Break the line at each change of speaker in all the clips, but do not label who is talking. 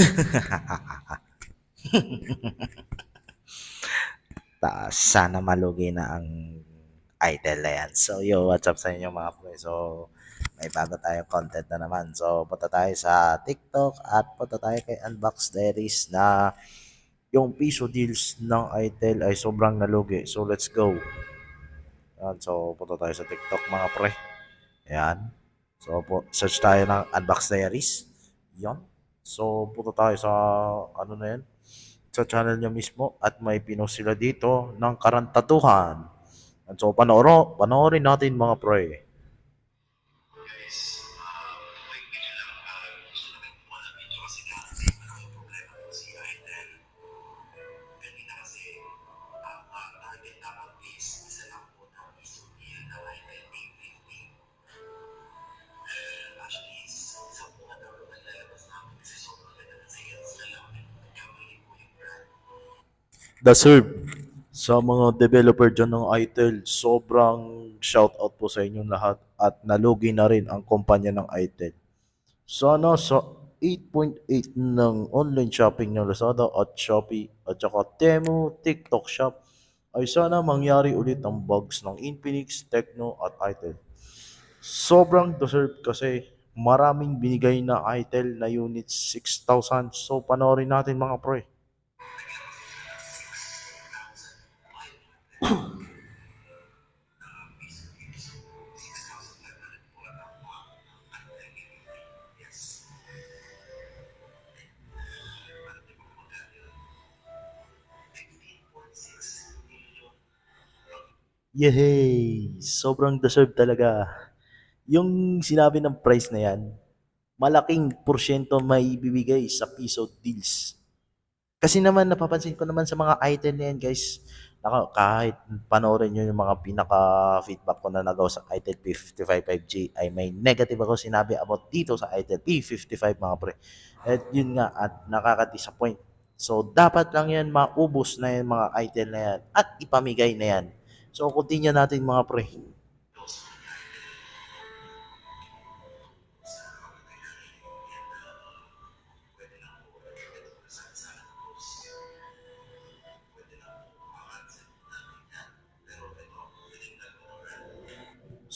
Ta sana malugi na ang idol na yan. So, yo, what's up sa inyo mga pre? So, may bago tayong content na naman. So, punta tayo sa TikTok at punta tayo kay Unbox Diaries na yung piso deals ng ITEL ay sobrang nalugi. So, let's go. Yan, so, punta tayo sa TikTok mga pre. Yan. So, po, search tayo ng Unbox Diaries. Yan. So, punta tayo sa, ano na yan? Sa channel niya mismo at may pinost sila dito ng karantatuhan. And so, panoorin, panoorin natin mga pre. The Serve. Sa mga developer dyan ng ITEL, sobrang shoutout po sa inyong lahat at nalugi na rin ang kumpanya ng ITEL. Sana sa 8.8 ng online shopping ng Lazada at Shopee at saka Temu, TikTok Shop ay sana mangyari ulit ang bugs ng Infinix, Tecno at ITEL. Sobrang deserve kasi maraming binigay na ITEL na units 6,000. So panoorin natin mga pre. Yehey! Sobrang deserve talaga. Yung sinabi ng price na yan, malaking porsyento may bibigay sa piso deals. Kasi naman, napapansin ko naman sa mga item na yan, guys, naka, kahit panoorin nyo yung mga pinaka-feedback ko na nagawa sa item P55G, ay may negative ako sinabi about dito sa item P55, mga pre. At yun nga, at nakaka-disappoint. So, dapat lang yan maubos na yan mga item na yan at ipamigay na yan. So, continue natin mga pre.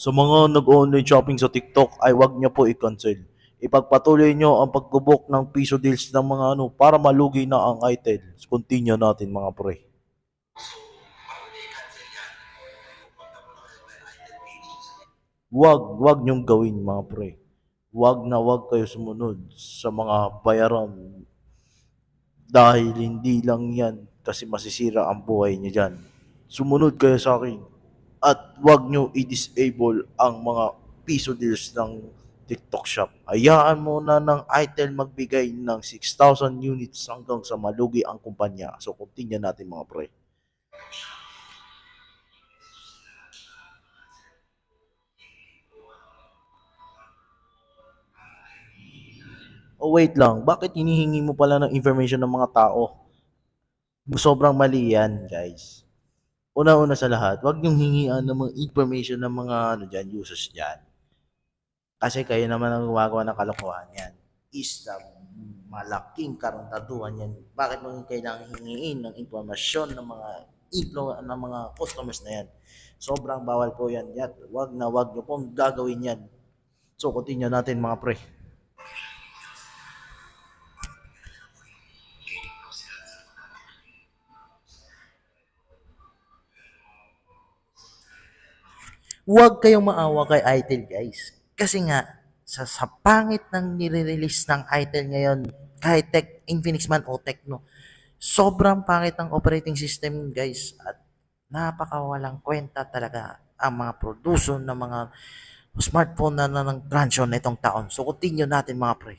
Sa mga nag-online shopping sa TikTok ay wag niyo po i-cancel. Ipagpatuloy niyo ang pagbubok ng piso deals ng mga ano para malugi na ang item. Continue natin mga pre. Wag, wag niyong gawin mga pre. Wag na wag kayo sumunod sa mga bayaran dahil hindi lang yan kasi masisira ang buhay niyo dyan. Sumunod kayo sa akin at wag nyo i-disable ang mga piso deals ng TikTok shop. Hayaan mo na ng ITEL magbigay ng 6,000 units hanggang sa malugi ang kumpanya. So, continue natin mga pre. Oh, wait lang. Bakit hinihingi mo pala ng information ng mga tao? Sobrang mali yan, guys. Una-una sa lahat, wag niyong hingian ng mga information ng mga ano dyan, users dyan. Kasi kayo naman ang gumagawa ng kalokohan yan. Is the malaking karantaduhan yan. Bakit mo kailangan hingiin ng impormasyon ng mga influ ng mga customers na yan? Sobrang bawal po yan. Yan. Wag na wag niyo pong gagawin yan. So, continue natin mga pre. Huwag kayong maawa kay Itel guys. Kasi nga, sa, sa pangit ng nire-release ng Itel ngayon, kahit Tech, Infinix man o Tecno, sobrang pangit ng operating system guys. At napakawalang kwenta talaga ang mga producer ng mga smartphone na, na transyon nitong taon. So, continue natin mga pre.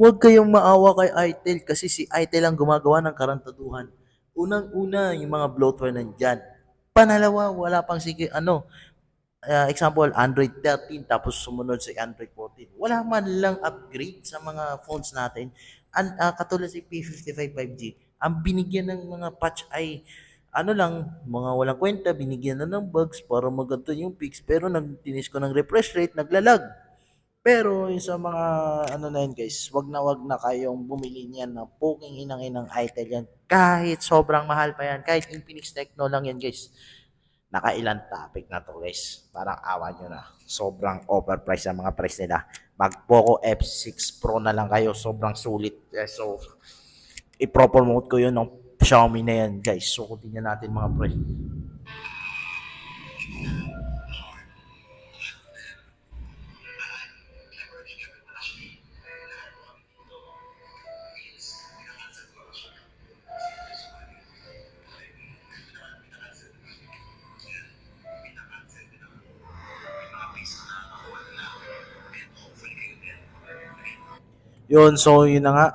Huwag kayong maawa kay Itel kasi si Itel ang gumagawa ng karantaduhan. Unang-una, yung mga bloatware nandyan. Panalawa, wala pang sige, ano, uh, example, Android 13, tapos sumunod sa Android 14. Wala man lang upgrade sa mga phones natin. An, uh, katulad si P55 5G, ang binigyan ng mga patch ay ano lang, mga walang kwenta, binigyan na ng bugs para maganto yung fix. Pero nag tinis ko ng refresh rate, naglalag. Pero yung sa mga ano na yun guys, wag na wag na kayong bumili niyan ng poking inang inang item yan. Kahit sobrang mahal pa yan, kahit Infinix Techno lang yan guys. Nakailan topic na to guys. Parang awa nyo na. Sobrang overpriced ang mga price nila. Mag Poco F6 Pro na lang kayo. Sobrang sulit. Eh, so, i-promote ko yun ng Xiaomi na yan guys. So, tingnan natin mga pre. Yun, so yun na nga.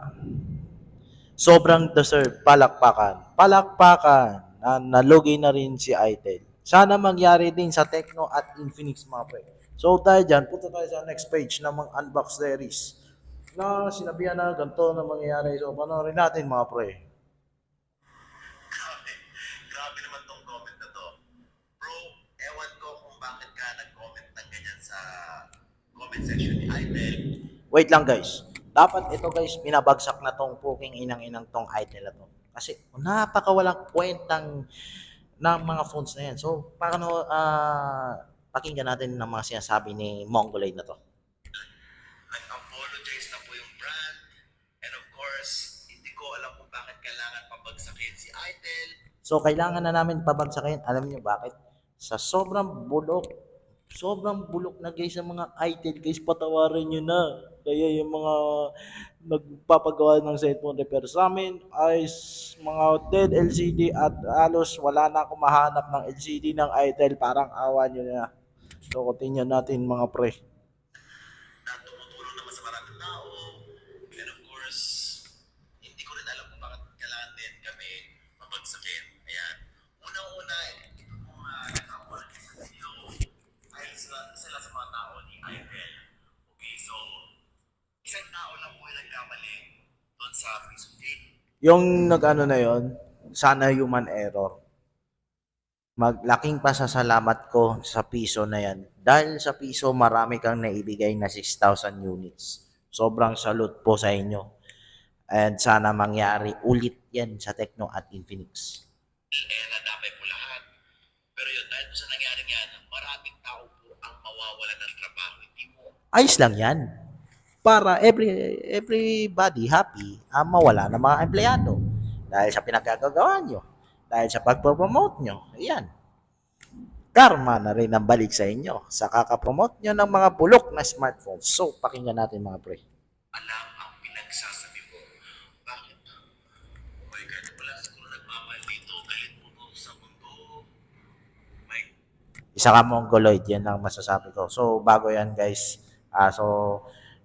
Sobrang deserve, palakpakan. Palakpakan na nalugi na rin si Itel. Sana mangyari din sa Tecno at Infinix mga pre. So tayo dyan, punta tayo sa next page ng mga unbox series na sinabihan na ganito na mangyayari. So panoorin natin mga pre.
Grabe. Grabe naman tong comment na to. Bro, ewan ko kung bakit ka nag-comment ng ganyan sa comment section ni Itel.
Wait lang guys. Dapat ito guys, binabagsak na tong puking inang-inang tong Itel na to. Kasi napakawalang kwentang ng mga phones na yan. So, paano uh, pakinggan natin ng mga sinasabi ni Mongoloid na to.
Nag-apologize na po yung brand. And of course, hindi ko alam kung bakit kailangan pabagsakin si Itel.
So, kailangan na namin pabagsakin. Alam niyo bakit? Sa sobrang bulok, sobrang bulok na guys ang mga Itel guys, patawarin nyo na. Kaya yung mga nagpapagawa ng cellphone repair sa amin ay mga dead LCD at halos wala na akong mahanap ng LCD ng Itel. Parang awa nyo na. So, continue natin mga pre.
na tumutulong naman sa maraming tao. And of course, hindi ko rin alam kung bakit kailangan din kami mabagsakin. Ayan. Unang-una, ito po nga nag-apologize sa video ay sila, sila sa mga tao ni Itel. Okay, so, isang tao lang po yung nagkamali doon sa of cake.
Yung nag-ano na yon sana human error. Maglaking pasasalamat ko sa piso na yan. Dahil sa piso, marami kang naibigay na 6,000 units. Sobrang salute po sa inyo. And sana mangyari ulit yan sa Tecno at Infinix.
Eh, nadamay po lahat. Pero yun, dahil po sa nangyari yan, maraming tao po ang mawawalan ng trabaho. Hindi mo
Ayos lang yan. Para every everybody happy ang mawala ng mga empleyado. Dahil sa pinagagagawa nyo. Dahil sa pagpromote nyo. Ayan. Karma na rin ang balik sa inyo sa kakapromote nyo ng mga bulok na smartphones. So, pakinggan natin mga pre.
alam ang pinagsasabi mo. Bakit? Oh my God, wala siguro nagmamahal dito. Galit mo to sa mundo. My
Isa ka mongoloid, yan ang masasabi ko. So, bago yan guys. Ah so,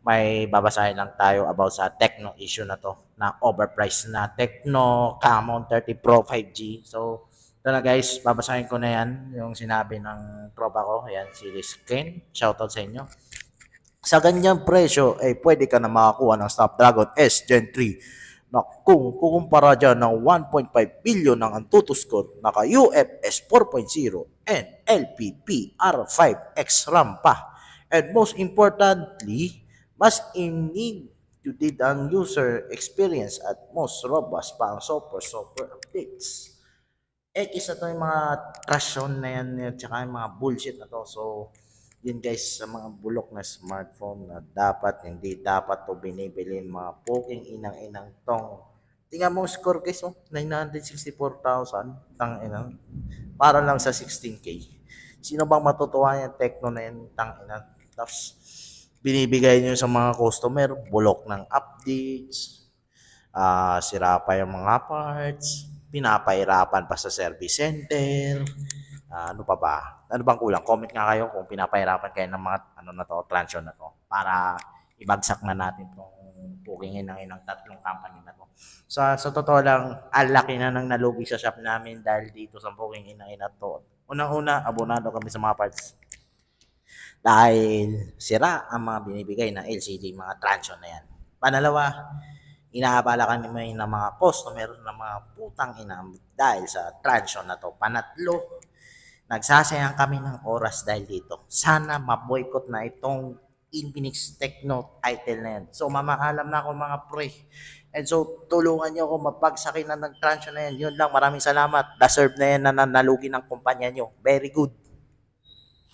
may babasahin lang tayo about sa Tecno issue na to na overpriced na Tecno Camon 30 Pro 5G. So, ito na guys, babasahin ko na yan yung sinabi ng tropa ko. Ayan, si Ken. Shoutout sa inyo. Sa ganyang presyo, eh, pwede ka na makakuha ng Snapdragon S Gen 3 na kung kukumpara dyan ng 1.5 billion ng Antutu score, naka UFS 4.0 and LPPR5X RAM pa. And most importantly, mas in need to did ang user experience at most robust pa ang software software updates. X na to yung mga kasyon na yan at saka yung mga bullshit na to. So, yun guys, sa mga bulok na smartphone na dapat, hindi dapat to binibili mga poking inang-inang tong. Tingnan mo score guys, oh, 964,000. Tang inang. Para lang sa 16K. Sino bang matutuwa yung techno na yan? Tang inang. Tapos, binibigay nyo sa mga customer, bulok ng updates, ah sira pa yung mga parts, pinapahirapan pa sa service center, ah, ano pa ba? Ano bang kulang? Comment nga kayo kung pinapahirapan kayo ng mga ano na to, transyon na to para ibagsak na natin tong Bookingin ng inang tatlong company na to. So, sa totoo lang, ang laki na nang nalugi sa shop namin dahil dito sa booking ina ina to. Unang-una, abonado kami sa mga parts. Dahil sira ang mga binibigay na LCD, mga transyon na yan. Panalawa, inaabala kami may ng mga customer ng mga putang ina dahil sa transyon na to. Panatlo, nagsasayang kami ng oras dahil dito. Sana maboycott na itong Infinix Techno title na yan. So, mamaalam na ako mga pre. And so, tulungan nyo ako mapagsakin na ng transyon na yan. Yun lang, maraming salamat. Deserve na yan na nanalugi ng kumpanya nyo. Very good.